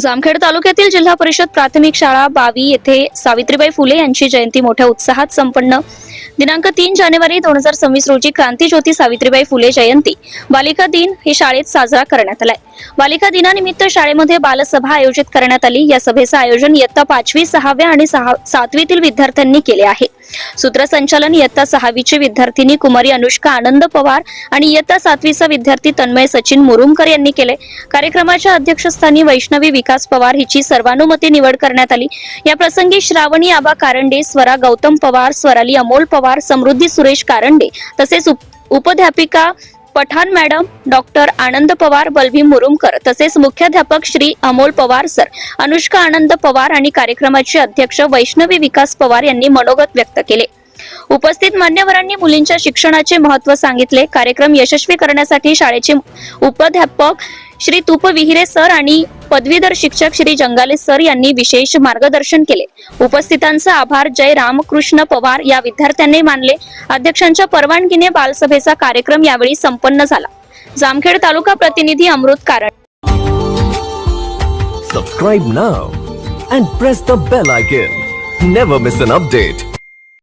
जामखेड तालुक्यातील जिल्हा परिषद प्राथमिक शाळा बावी येथे सावित्रीबाई फुले यांची जयंती मोठ्या उत्साहात संपन्न. दिनांक तीन जानेवारी दोन हजार सव्वीस रोजी क्रांतीज्योती सावित्रीबाई फुले जयंती. बालिका दिन हे शाळेत साजरा करण्यात आलाय. बालिका दिनानिमित्त शाळेमध्ये बालसभा आयोजित करण्यात आली. या सभेचं आयोजन इयत्ता पाचवी सहाव्या आणि सहा सातवीतील विद्यार्थ्यांनी केले आहे. सूत्रसंचालन इयत्ता सहावीची विद्यार्थिनी कुमारी अनुष्का आनंद पवार आणि इयत्ता सातवीचा विद्यार्थी तन्मय सचिन मुरुमकर यांनी केले. कार्यक्रमाच्या अध्यक्षस्थानी वैष्णवी विकास पवार हिची सर्वानुमते निवड करण्यात आली. या प्रसंगी श्रावणी आबा कारंडे स्वरा गौतम पवार स्वराली अमोल पवार समृद्धी सुरेश कारंडे तसेच उप- उपध्यापिका पठाण मॅडम डॉक्टर आनंद पवार बलवी मुरुमकर तसेच मुख्याध्यापक श्री अमोल पवार सर अनुष्का आनंद पवार आणि कार्यक्रमाचे अध्यक्ष वैष्णवी विकास पवार यांनी मनोगत व्यक्त केले. उपस्थित मान्यवरांनी मुलींच्या शिक्षणाचे महत्त्व सांगितले. कार्यक्रम यशस्वी करण्यासाठी शाळेचे उपाध्यापक श्री तुपविहिरे सर आणि पदवीधर शिक्षक श्री जंगाले सर यांनी विशेष मार्गदर्शन केले. उपस्थितांचा आभार. जय रामकृष्ण पवार या विद्यार्थ्यांनी मानले. अध्यक्षांच्या परवानगीने बालसभेचा कार्यक्रम यावेळी संपन्न झाला. जामखेड तालुका प्रतिनिधी अमृत कारण. Subscribe now and press the bell icon never miss an update